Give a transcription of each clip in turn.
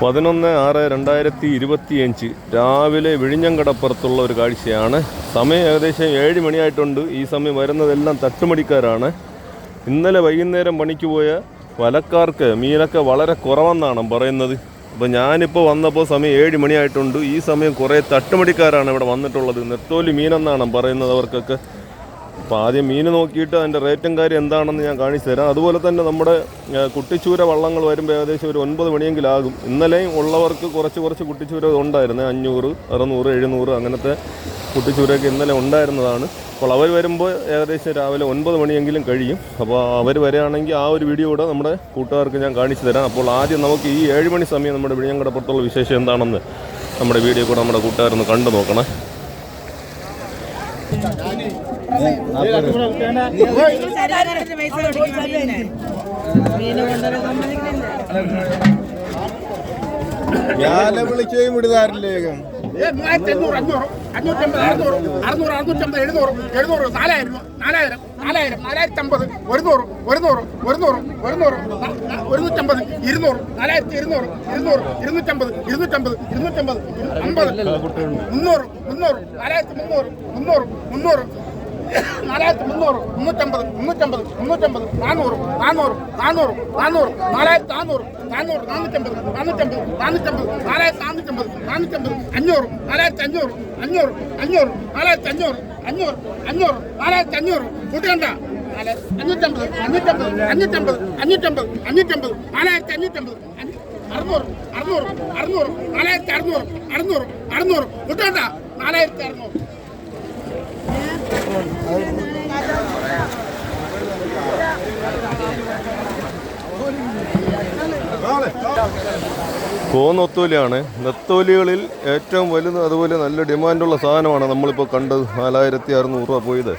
പതിനൊന്ന് ആറ് രണ്ടായിരത്തി ഇരുപത്തിയഞ്ച്. രാവിലെ വിഴിഞ്ഞങ്കടപ്പുറത്തുള്ള ഒരു കാഴ്ചയാണ്. സമയം ഏകദേശം ഏഴ് മണിയായിട്ടുണ്ട്. ഈ സമയം വരുന്നതെല്ലാം തട്ടുമടിക്കാരാണ്. ഇന്നലെ വൈകുന്നേരം പണിക്ക് പോയ വലക്കാർക്ക് മീനൊക്കെ വളരെ കുറവെന്നാണ് പറയുന്നത്. അപ്പോൾ ഞാനിപ്പോൾ വന്നപ്പോൾ സമയം ഏഴ് മണിയായിട്ടുണ്ട്. ഈ സമയം കുറേ തട്ടുമടിക്കാരാണ് ഇവിടെ വന്നിട്ടുള്ളത്. നെത്തോലി മീനെന്നാണ് പറയുന്നത് അവർക്കൊക്കെ. അപ്പോൾ ആദ്യം മീൻ നോക്കിയിട്ട് അതിന്റെ റേറ്റും കാര്യം എന്താണെന്ന് ഞാൻ കാണിച്ചു തരാം. അതുപോലെ തന്നെ നമ്മുടെ കുട്ടിച്ചൂര വള്ളങ്ങൾ വരുമ്പോൾ ഏകദേശം ഒരു ഒൻപത് മണിയെങ്കിലാകും. ഇന്നലെയും ഉള്ളവർക്ക് കുറച്ച് കുറച്ച് കുട്ടിച്ചൂര ഉണ്ടായിരുന്നു അഞ്ഞൂറ് അറുന്നൂറ് എഴുന്നൂറ് അങ്ങനത്തെ കുട്ടിച്ചൂരൊക്കെ ഇന്നലെ ഉണ്ടായിരുന്നതാണ്. അപ്പോൾ അവർ വരുമ്പോൾ ഏകദേശം രാവിലെ ഒൻപത് മണിയെങ്കിലും കഴിയും. അപ്പോൾ അവർ വരികയാണെങ്കിൽ ആ ഒരു വീഡിയോ കൂടെ നമ്മുടെ കൂട്ടുകാർക്ക് ഞാൻ കാണിച്ചു തരാം. അപ്പോൾ ആദ്യം നമുക്ക് ഈ ഏഴ് മണി സമയം നമ്മുടെ വിഴിഞ്ഞങ്കടപ്പുറത്തുള്ള വിശേഷം എന്താണെന്ന് നമ്മുടെ വീഡിയോ കൂടെ നമ്മുടെ കൂട്ടുകാരൊന്ന് കണ്ടു നോക്കണം. ഞാനെ വിളിച്ചേയും വിടുതാറില്ലേ മൂവായിരത്തി എണ്ണൂറ് അഞ്ഞൂറ് അഞ്ഞൂറ്റമ്പത് അറുന്നൂറ് അറുന്നൂറ് അറുന്നൂറ്റമ്പത് എഴുന്നൂറ് എഴുന്നൂറ് നാലായിരം നാലായിരം നാലായിരം നാലായിരത്തി അമ്പത് ഒരുന്നൂറ് ഒരുന്നൂറ് ഒരുന്നൂറ് ഒരുന്നൂറ് ഒരുന്നൂറ്റമ്പത് ഇരുന്നൂറ് നാലായിരത്തി ഇരുന്നൂറ് ഇരുന്നൂറ് ഇരുന്നൂറ്റമ്പത് ഇരുന്നൂറ്റമ്പത് ഇരുന്നൂറ്റമ്പത് അമ്പത് മുന്നൂറ് മുന്നൂറ് നാലായിരത്തി മുന്നൂറ് മുന്നൂറ് മുന്നൂറ് നാലായിരത്തി മുന്നൂറ് മുന്നൂറ്റമ്പത് മുന്നൂറ്റമ്പത് മുന്നൂറ്റമ്പത് നാനൂറ് നാനൂറ് നാനൂറ് നാനൂറ് നാലായിരത്തി നാനൂറ് നാനൂറ് നാനൂറ്റമ്പത് നാനൂറ്റമ്പത് നാനൂറ്റമ്പത് നാലായിരത്തി നാനൂറ്റമ്പത് നാനൂറ്റമ്പത് അഞ്ഞൂറ് നാലായിരത്തി അഞ്ഞൂറ് അഞ്ഞൂറ് അഞ്ഞൂറ് നാലായിരത്തി അഞ്ഞൂറ് അഞ്ഞൂറ് അഞ്ഞൂറ് നാലായിരത്തി അഞ്ഞൂറ്. കൂട്ടുകണ്ട അഞ്ഞൂറ്റമ്പത് അഞ്ഞൂറ്റമ്പത് അഞ്ഞൂറ്റമ്പത് അഞ്ഞൂറ്റമ്പത് അഞ്ഞൂറ്റമ്പത് നാലായിരത്തി അഞ്ഞൂറ്റമ്പത് അറുന്നൂറ് അറുന്നൂറ് അറുന്നൂറ് നാലായിരത്തി അറുന്നൂറ് അറുന്നൂറ് അറുന്നൂറ്. കൂട്ടുകണ്ട നാലായിരത്തി അറുന്നൂറ്. കോന്നൊത്തോലിയാണ് നെത്തോലികളിൽ ഏറ്റവും വലുത് അതുപോലെ നല്ല ഡിമാൻഡുള്ള സാധനമാണ് നമ്മളിപ്പോൾ കണ്ടത്. നാലായിരത്തി അറുന്നൂറ് രൂപ പോയത്.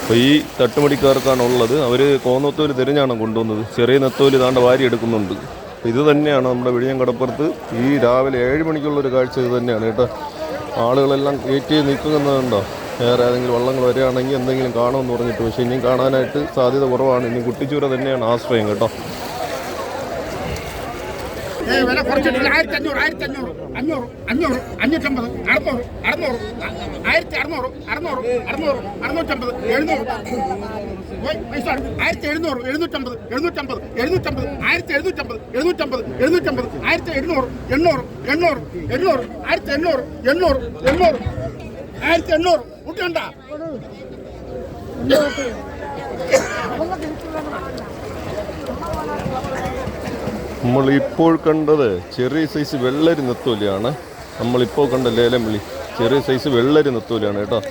അപ്പോൾ ഈ തട്ടുമടിക്കാർക്കാണ് ഉള്ളത് അവർ കോന്നൊത്തോലി തിരഞ്ഞാണ് കൊണ്ടുവന്നത്. ചെറിയ നെത്തോലി താണ്ട വാരി എടുക്കുന്നുണ്ട്. ഇത് തന്നെയാണ് നമ്മുടെ വിഴിഞ്ഞം കടപ്പുറത്ത് ഈ രാവിലെ ഏഴ് മണിക്കുള്ളൊരു കാഴ്ച ഇത് തന്നെയാണ്. കേട്ടോ ആളുകളെല്ലാം കയറ്റി നിൽക്കുന്നുണ്ടോ വേറെ ഏതെങ്കിലും വള്ളങ്ങൾ വരികയാണെങ്കിൽ എന്തെങ്കിലും കാണുമെന്ന് പറഞ്ഞിട്ട്. പക്ഷേ ഇനിയും കാണാനായിട്ട് സാധ്യത കുറവാണ്. ഇനി കുട്ടിച്ചൂര തന്നെയാണ് ആശ്രയം കേട്ടോ. വില കുറച്ചിട്ടില്ല ആയിരത്തി അഞ്ഞൂറ് ആയിരത്തി അഞ്ഞൂറ് അഞ്ഞൂറ് അഞ്ഞൂറ് അഞ്ഞൂറ്റമ്പത് അറുന്നൂറ് അറുന്നൂറ് ആയിരത്തി അറുന്നൂറ് അറുന്നൂറ് അറുന്നൂറ് അറുന്നൂറ്റമ്പത് എഴുന്നൂറ്. ആയിരത്തി എഴുന്നൂറ് എഴുന്നൂറ്റമ്പത് എഴുന്നൂറ്റമ്പത് എഴുന്നൂറ്റമ്പത് ആയിരത്തി എഴുന്നൂറ്റമ്പത് എഴുന്നൂറ്റമ്പത് എഴുന്നൂറ്റമ്പത് ആയിരത്തി എഴുന്നൂറ് എണ്ണൂറ് എണ്ണൂറ് എണ്ണൂറ് ആയിരത്തി എണ്ണൂറ് എണ്ണൂറ് എണ്ണൂറ് ആയിരത്തി എണ്ണൂറ് കൂട്ടിയുണ്ടാ നമ്മൾ ഇപ്പോൾ കണ്ടത് ചെറിയ സൈസ് വെള്ളരി നെത്തോലിയാണ്. നമ്മളിപ്പോൾ കണ്ട ലേലം വിളി. ചെറിയ സൈസ് വെള്ളരി നെത്തോലിയാണ് കേട്ടോ.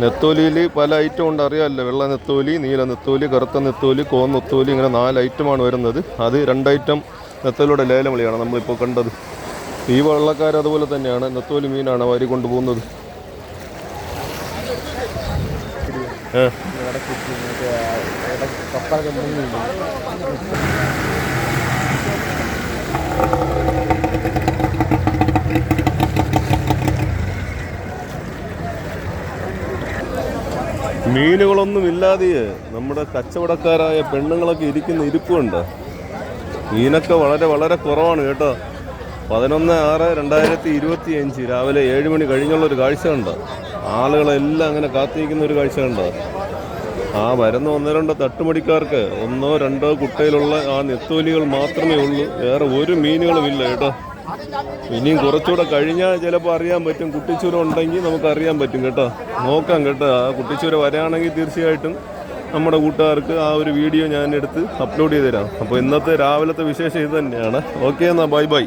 നെത്തോലിയിൽ പല ഐറ്റം ഉണ്ട് അറിയാമല്ലോ. വെള്ള നെത്തോലി നീല നെത്തോലി കറുത്ത നെത്തോലി കോൻ നെത്തോലി ഇങ്ങനെ നാല് ഐറ്റമാണ് വരുന്നത്. അത് രണ്ട് ഐറ്റം നെത്തോലിയുടെ ലേലം വിളിയാണ് നമ്മളിപ്പോൾ കണ്ടത്. ഈ വള്ളക്കാർ അതുപോലെ തന്നെയാണ്. നെത്തോലി മീനാണ് വാരി കൊണ്ടുപോകുന്നത്. ഏ? മീനുകളൊന്നും ഇല്ലാതെ നമ്മുടെ കച്ചവടക്കാരായ പെണ്ണുങ്ങളൊക്കെ ഇരിക്കുന്ന ഇരിപ്പുണ്ട്. മീനൊക്കെ വളരെ വളരെ കുറവാണ് കേട്ടോ. പതിനൊന്ന് ആറ് രണ്ടായിരത്തി ഇരുപത്തി അഞ്ച് രാവിലെ ഏഴ് മണി കഴിഞ്ഞുള്ളൊരു കാഴ്ച ഉണ്ട് ആളുകളെല്ലാം അങ്ങനെ കാത്തിരിക്കുന്ന ഒരു കാഴ്ച ഉണ്ട് ആ വരുന്ന ഒന്ന് രണ്ടോ തട്ടുമടിക്കാർക്ക് ഒന്നോ രണ്ടോ കുട്ടയിലുള്ള ആ നെത്തോലികൾ മാത്രമേ ഉള്ളൂ. വേറെ ഒരു മീനുകളും ഇല്ല കേട്ടോ. ഇനിയും കുറച്ചുകൂടെ കഴിഞ്ഞാൽ ചിലപ്പോൾ അറിയാൻ പറ്റും. കുട്ടിച്ചൂര ഉണ്ടെങ്കിൽ നമുക്ക് അറിയാൻ പറ്റും കേട്ടോ. നോക്കാം കേട്ടോ. ആ കുട്ടിച്ചൂര വരാണെങ്കിൽ തീർച്ചയായിട്ടും നമ്മുടെ കൂട്ടുകാർക്ക് ആ ഒരു വീഡിയോ ഞാൻ എടുത്ത് അപ്ലോഡ് ചെയ്ത് തരാം അപ്പോൾ ഇന്നത്തെ രാവിലത്തെ വിശേഷം ഇത് തന്നെയാണ്. ഓക്കെ എന്നാൽ ബൈ ബൈ.